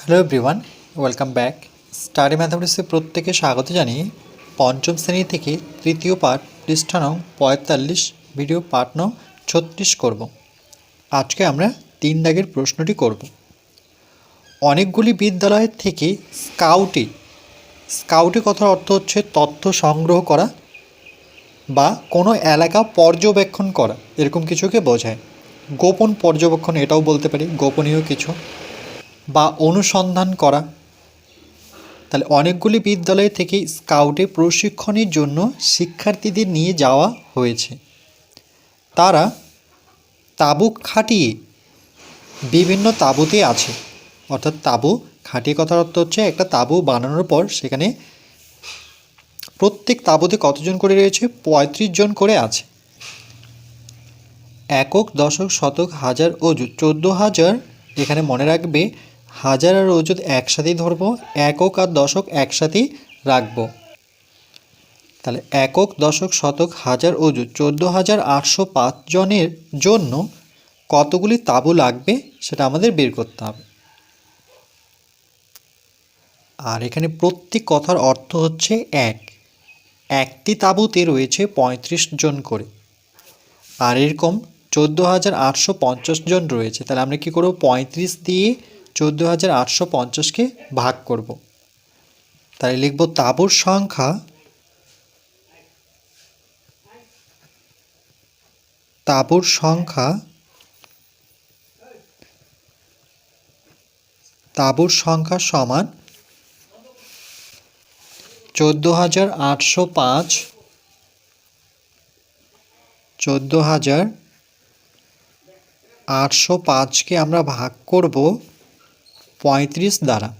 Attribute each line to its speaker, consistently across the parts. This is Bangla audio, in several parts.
Speaker 1: Hello everyone welcome back study ম্যাথামেটিক্সে প্রত্যেকে স্বাগত জানিয়ে পঞ্চম শ্রেণি থেকে তৃতীয় পাঠ, পৃষ্ঠা নং পঁয়তাল্লিশ ভিডিও পাঠ নং ছত্রিশ করব। আজকে আমরা তিন দাগের প্রশ্নটি করব। অনেকগুলি বিদ্যালয়ের থেকে স্কাউটে স্কাউটে কথার অর্থ হচ্ছে তথ্য সংগ্রহ করা বা কোনো এলাকা পর্যবেক্ষণ করা। এরকম কিছুকে বোঝায়। গোপন পর্যবেক্ষণ এটাও বলতে পারি, গোপনীয় কিছু। বা অনুসন্ধান করা। তাহলে অনেকগুলি বিদ্যালয় থেকে স্কাউটে প্রশিক্ষণের জন্য শিক্ষার্থীদের নিয়ে যাওয়া হয়েছে। তারা তাঁবু খাটিয়ে বিভিন্ন তাঁবুতে আছে। অর্থাৎ তাঁবু খাটিয়ে কথার অর্থ হচ্ছে একটা তাঁবু বানানোর পর সেখানে প্রত্যেক তাঁবুতে কতজন করে রয়েছে? পঁয়ত্রিশ জন করে আছে। একক, দশক, শতক, হাজার ও চোদ্দ হাজার এখানে মনে রাখবে হাজার আর অযুত একসাথেই ধরবো, একক আর দশক একসাথেই রাখব। তাহলে একক, দশক, শতক, হাজার অযুত চোদ্দ হাজার আটশো জনের জন্য কতগুলি তাঁবু লাগবে সেটা আমাদের বের করতে হবে। আর এখানে প্রত্যেক কথার অর্থ হচ্ছে এক। একটি তাঁবুতে রয়েছে পঁয়ত্রিশ জন করে। আর এরকম চোদ্দ হাজার আটশো পঞ্চাশ জন রয়েছে, তাহলে আমরা কী করব? পঁয়ত্রিশ দিয়ে চোদ্দ হাজার আটশো পঞ্চাশকে ভাগ করব। তাই লিখব তাঁবুর সংখ্যা তাঁবুর সংখ্যা তাঁবুর সংখ্যা সমান চোদ্দ হাজার আটশো পাঁচ, চোদ্দ হাজার আটশো পাঁচকে আমরা ভাগ করব। পঁয়ত্রিশ দ্বারা।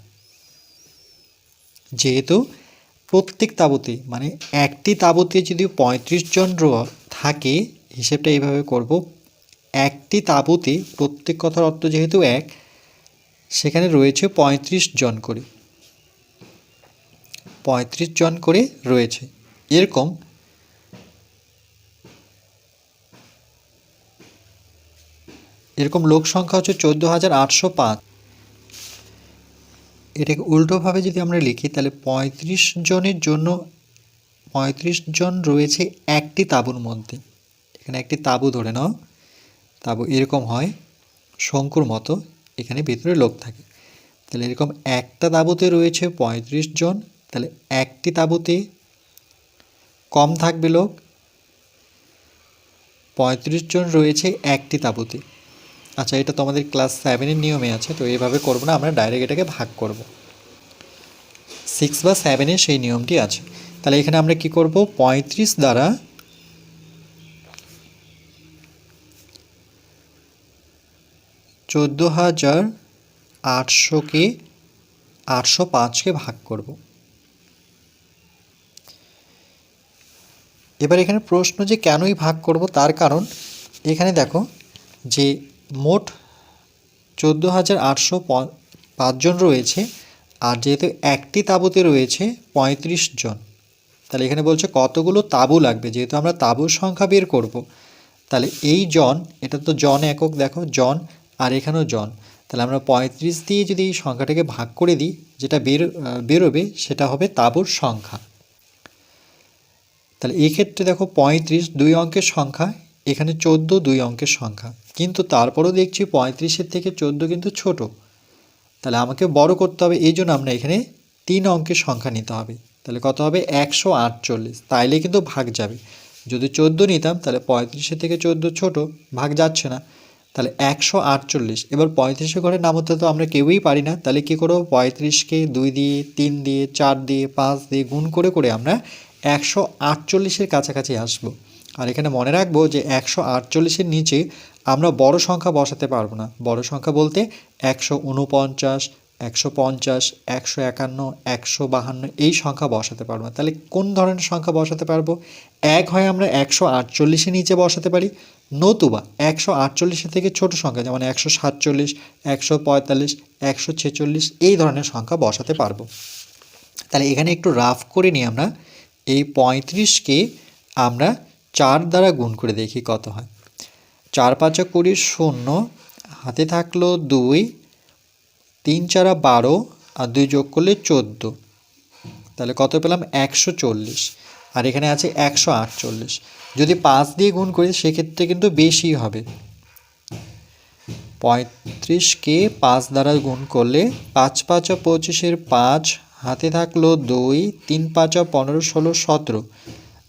Speaker 1: যেহেতু প্রত্যেক তাঁবুতে মানে একটি তাঁবুতে যদি পঁয়ত্রিশ জন থাকে, হিসেবটা এইভাবে করব। একটি তাঁবুতে প্রত্যেক কথার অর্থ যেহেতু এক, সেখানে রয়েছে পঁয়ত্রিশ জন করে। পঁয়ত্রিশ জন করে রয়েছে। এরকম এরকম লোক সংখ্যা হচ্ছে চোদ্দ হাজার আটশো পাঁচ। এটাকে উল্টোভাবে যদি আমরা লিখি, তাহলে পঁয়ত্রিশ জনের জন্য, পঁয়ত্রিশ জন রয়েছে একটি তাঁবুর মধ্যে। এখানে একটি তাঁবু ধরে নাও। তাঁবু এরকম হয়, শঙ্কুর মতো, এখানে ভিতরে লোক থাকে। তাহলে এরকম একটা তাঁবুতে রয়েছে পঁয়ত্রিশ জন, তাহলে একটি তাঁবুতে কম থাকবে লোক। পঁয়ত্রিশ জন রয়েছে একটি তাঁবুতে। আচ্ছা এটা তো আমাদের ক্লাস সেভেনের নিয়মে আছে, তো এইভাবে করব না, আমরা ডাইরেক্ট এটাকে ভাগ করব। সিক্স বা সেভেনের সেই নিয়মটি আছে। তাহলে এখানে আমরা কি করব? পঁয়ত্রিশ দ্বারা চোদ্দ হাজার আটশোকে আটশো পাঁচকে ভাগ করব। এবার এখানে প্রশ্ন যে কেনই ভাগ করব, তার কারণ এখানে দেখো যে মোট চোদ্দ হাজার আটশো পাঁচজন রয়েছে, আর যেহেতু একটি তাঁবুতে রয়েছে পঁয়ত্রিশ জন। তাহলে এখানে বলছে কতগুলো তাঁবু লাগবে? যেহেতু আমরা তাঁবুর সংখ্যা বের করব, তাহলে এই জন, এটা তো জন একক, দেখো, জন আর এখানেও জন। তাহলে আমরা পঁয়ত্রিশ দিয়ে যদি এই সংখ্যাটাকে ভাগ করে দিই, যেটা বের, বেরোবে সেটা হবে তাঁবুর সংখ্যা। তাহলে এই ক্ষেত্রে দেখো পঁয়ত্রিশ দুই অঙ্কের সংখ্যা এখানে চোদ্দ দুই অঙ্কের সংখ্যা। কিন্তু তারপরেও দেখছি পঁয়ত্রিশের থেকে চোদ্দ কিন্তু ছোট। তাহলে আমাকে বড় করতে হবে, এই জন্য আমরা এখানে তিন অঙ্কের সংখ্যা নিতে হবে। তাহলে কত হবে? একশো আটচল্লিশ। তাইলে কিন্তু ভাগ যাবে। যদি চোদ্দ নিতাম, তাহলে পঁয়ত্রিশের থেকে চোদ্দ ছোট, ভাগ যাচ্ছে না। তাহলে একশো আটচল্লিশ। এবার পঁয়ত্রিশের ঘরে নামতে তো আমরা কেউই পারি না। তাহলে কী করব? পঁয়ত্রিশকে দুই দিয়ে, তিন দিয়ে, চার দিয়ে, পাঁচ দিয়ে গুণ করে করে আমরা একশো আটচল্লিশের কাছাকাছি আসব। আর এখানে মনে রাখব যে একশো আটচল্লিশের নিচে আমরা বড় সংখ্যা বসাতে পারব না। বড় সংখ্যা বলতে একশো উনপঞ্চাশ একশো পঞ্চাশ, একশো একান্ন, একশো বাহান্ন এই সংখ্যা বসাতে পারব না। তাহলে কোন ধরনের সংখ্যা বসাতে পারব? এক হয় আমরা একশো আটচল্লিশের নিচে বসাতে পারি। নতুবা একশো আটচল্লিশের থেকে ছোট সংখ্যা, যেমন একশো সাতচল্লিশ, একশো পঁয়তাল্লিশ, একশো ছেচল্লিশ এই ধরনের সংখ্যা বসাতে পারব। তাহলে এখানে একটু রাফ করে নিই আমরা। এই পঁয়ত্রিশকে আমরা চার দ্বারা গুণ করে দেখি কত হয়। চার পাঁচা কুড়ি শূন্য, হাতে থাকল দুই, তিন চারা বারো আর দুই যোগ করলে চোদ্দ। তাহলে কত পেলাম? একশো চল্লিশ। আর এখানে আছে একশো আটচল্লিশ। যদি পাঁচ দিয়ে গুণ করি, সেক্ষেত্রে কিন্তু বেশি হবে। পঁয়ত্রিশকে পাঁচ দ্বারা গুণ করলে পাঁচ পাঁচা পঁচিশের পাঁচ, হাতে থাকল দুই, তিন পাঁচা পনেরো ষোলো সতেরো।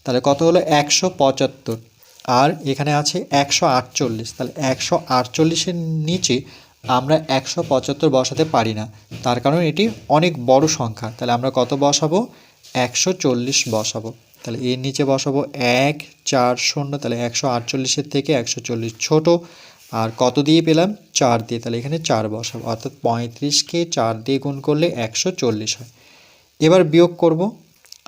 Speaker 1: তাহলে কত হলো? একশো পঁচাত্তর। আর এখানে আছে একশো আটচল্লিশ। তাহলে একশো আটচল্লিশের নিচে আমরা একশো পঁচাত্তর বসাতে পারি না। তার কারণ এটি অনেক বড় সংখ্যা। তাহলে আমরা কত বসাবো? একশো চল্লিশ বসাবো। তাহলে এর নিচে বসাবো এক, চার, শূন্য। তাহলে একশো আটচল্লিশের থেকে একশো চল্লিশ ছোটো। আর কত দিয়ে পেলাম? চার দিয়ে। তাহলে এখানে চার বসাবো। অর্থাৎ পঁয়ত্রিশকে চার দিয়ে গুণ করলে একশো চল্লিশ হয়। এবার বিয়োগ করব।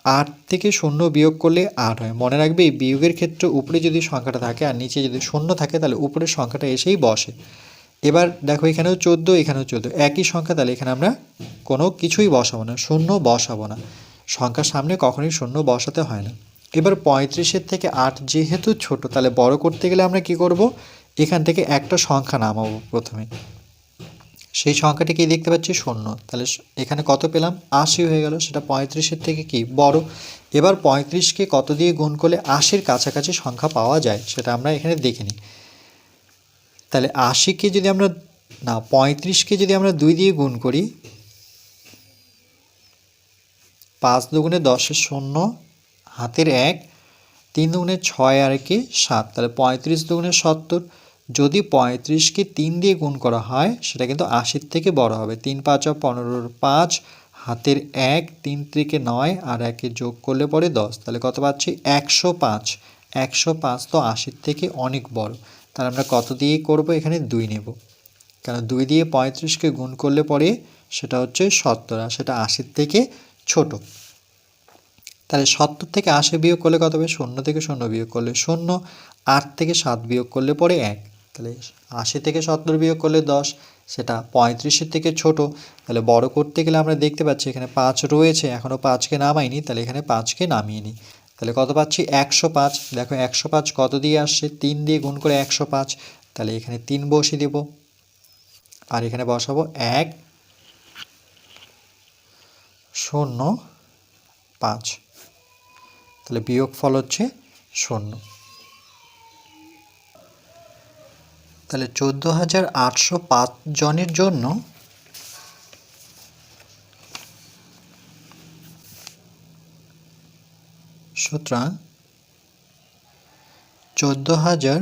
Speaker 1: আট থেকে শূন্য বিয়োগ করলে আট হয়। মনে রাখবে বিয়োগের ক্ষেত্রে উপরে যদি সংখ্যাটা থাকে আর নিচে যদি শূন্য থাকে, তাহলে উপরের সংখ্যাটা এসেই বসে। এবার দেখো, এখানেও চোদ্দ এখানেও চোদ্দ। একই সংখ্যা, তাহলে এখানে আমরা কোনো কিছুই বসাবো না, শূন্য বসাবো না। সংখ্যার সামনে কখনোই শূন্য বসাতে হয় না। এবার পঁয়ত্রিশের থেকে আট যেহেতু ছোট, তাহলে বড় করতে গেলে আমরা কি করব? এখান থেকে একটা সংখ্যা নামাবো প্রথমে। সেই সংখ্যাটি কি দেখতে পাচ্ছি? শূন্য। তাহলে এখানে কত পেলাম? আশি হয়ে গেল, সেটা পঁয়ত্রিশের থেকে কি? বড়। এবার পঁয়ত্রিশকে কত দিয়ে গুণ করলে আশির কাছাকাছি সংখ্যা পাওয়া যায়? সেটা আমরা এখানে দেখে নিই। তাহলে আশিকে যদি আমরা, না, পঁয়ত্রিশকে যদি আমরা দুই দিয়ে গুণ করি, পাঁচ দুগুণে দশের শূন্য, হাতের এক, তিন দুগুণে ছয় আর কি সাত। তাহলে পঁয়ত্রিশ দুগুণে সত্তর যদি পঁয়ত্রিশকে তিন দিয়ে গুণ করা হয়, সেটা কিন্তু আশির থেকে বড় হবে। তিন পাঁচ পনেরোর পাঁচ, হাতের এক, তিন থেকে নয় আর একে যোগ করলে পরে দশ। তাহলে কত পাচ্ছি? একশো পাঁচ। একশো পাঁচ তো আশির থেকে অনেক বড়। তাহলে আমরা কত দিয়ে করব? এখানে দুই নেব। কেন? দুই দিয়ে পঁয়ত্রিশকে গুণ করলে পরে সেটা হচ্ছে সত্তর আর সেটা আশির থেকে ছোট। তাহলে সত্তর থেকে আশি বিয়োগ করলে কত হবে? শূন্য থেকে শূন্য বিয়োগ করলে শূন্য, আট থেকে সাত বিয়োগ করলে পরে এক। তাহলে আশি থেকে সত্তর বিয়োগ করলে দশ, সেটা পঁয়ত্রিশের থেকে ছোট। তাহলে বড় করতে গেলে আমরা দেখতে পাচ্ছি এখানে পাঁচ রয়েছে এখনও পাঁচকে নামাইনি, তাহলে এখানে পাঁচকে নামিয়ে নিই। তাহলে কত পাচ্ছি? একশো পাঁচ। দেখো একশো পাঁচ কত দিয়ে আসছে? তিন দিয়ে গুণ করে একশো পাঁচ। তাহলে এখানে তিন বসিয়ে দেব। আর এখানে বসাবো এক, শূন্য, পাঁচ। তাহলে বিয়োগ ফল হচ্ছে শূন্য। তাহলে চোদ্দ হাজার আটশো পাঁচ জনের জন্য সুতরাং চোদ্দ হাজার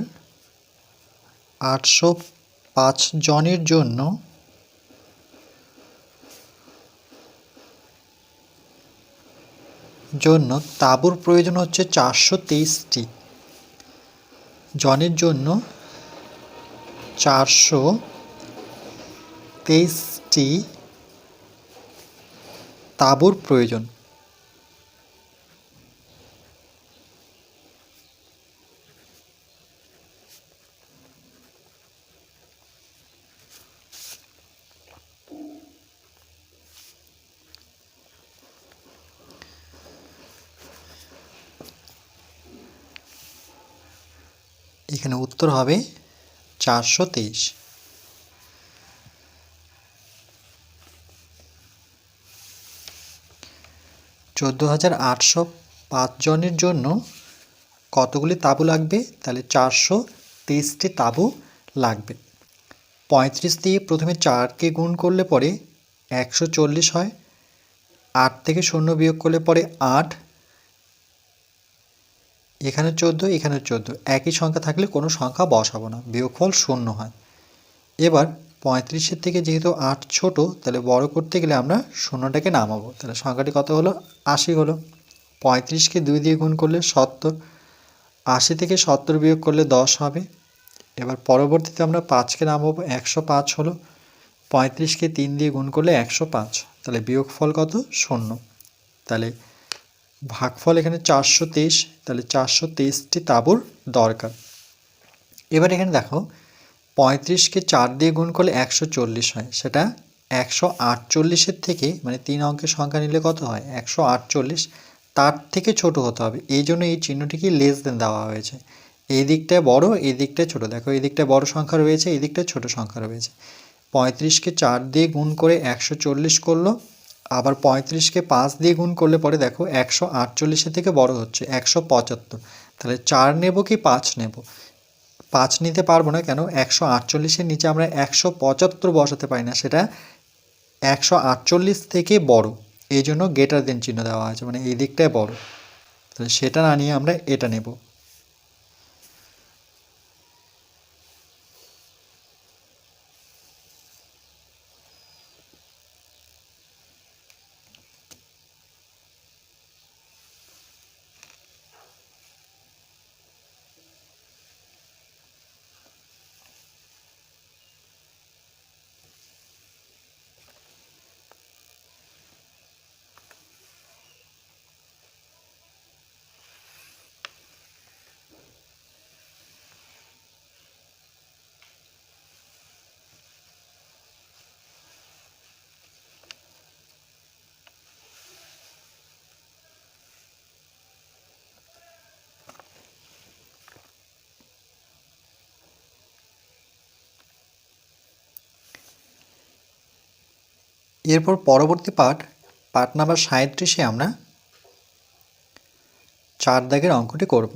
Speaker 1: আটশো পাঁচ জনের জন্য জন্য তাঁবুর প্রয়োজন হচ্ছে চারশো তেইশটি জনের জন্য চারশো তেইশটি তাঁবুর প্রয়োজন। এখানে উত্তর হবে চারশো তেইশ। চোদ্দ হাজার আটশো পাঁচ জনের জন্য কতগুলি তাঁবু লাগবে? তাহলে চারশো তেইশটি তাঁবু লাগবে। পঁয়ত্রিশ দিয়ে প্রথমে চারকে গুণ করলে পরে একশো চল্লিশ হয়। আট থেকে শূন্য বিয়োগ করলে পরে আট। এখানে চোদ্দ এখানে চোদ্দ। একই সংখ্যা থাকলে কোনো সংখ্যা বসাবো না। বিয়োগফল শূন্য হয়। এবার পঁয়ত্রিশের থেকে যেহেতু আট ছোট, তাহলে বড় করতে গেলে আমরা শূন্যটাকে নামাবো। তাহলে সংখ্যাটি কত হলো? আশি হলো। পঁয়ত্রিশকে দুই দিয়ে গুণ করলে সত্তর। আশি থেকে সত্তর বিয়োগ করলে দশ হবে। এবার পরবর্তীতে আমরা পাঁচকে নামাবো, একশো পাঁচ হলো। পঁয়ত্রিশকে তিন দিয়ে গুণ করলে একশো পাঁচ। তাহলে বিয়োগফল কত? শূন্য। তাহলে ভাগফল এখানে চারশো তেইশ, তাহলে চারশো তেইশটি তাঁবুর দরকার। এবার এখানে দেখো, পঁয়ত্রিশকে চার দিয়ে গুণ করলে একশো চল্লিশ হয়। সেটা একশো আটচল্লিশের থেকে মানে তিন অঙ্কের সংখ্যা নিলে কত হয়? একশো আটচল্লিশ। তার থেকে ছোট হতে হবে। এই জন্য এই চিহ্নটিকে লেস দেন দেওয়া হয়েছে। এই দিকটায় বড়, এই দিকটায় ছোট। দেখো, এই দিকটায় বড় সংখ্যা রয়েছে, এই দিকটায় ছোট সংখ্যা রয়েছে। পঁয়ত্রিশকে চার দিয়ে গুণ করে একশো চল্লিশ করল। আবার পঁয়ত্রিশকে পাঁচ দিয়ে গুণ করলে পরে দেখো একশো আটচল্লিশের থেকে বড় হচ্ছে, একশো পঁচাত্তর। তাহলে চার নেব কি পাঁচ নেব? পাঁচ নিতে পারব না কেন? একশো আটচল্লিশের নিচে আমরা একশো পঁচাত্তর বসাতে পারি না, সেটা একশো আটচল্লিশ থেকে বড়। এই জন্য গেটার দেন চিহ্ন দেওয়া আছে মানে এই দিকটায় বড়। তাহলে সেটা না নিয়ে আমরা এটা নেব। এরপর পরবর্তী পাঠ পাঠ নাম্বার সাঁত্রিশে আমরা চার দাগের অঙ্কটি করব।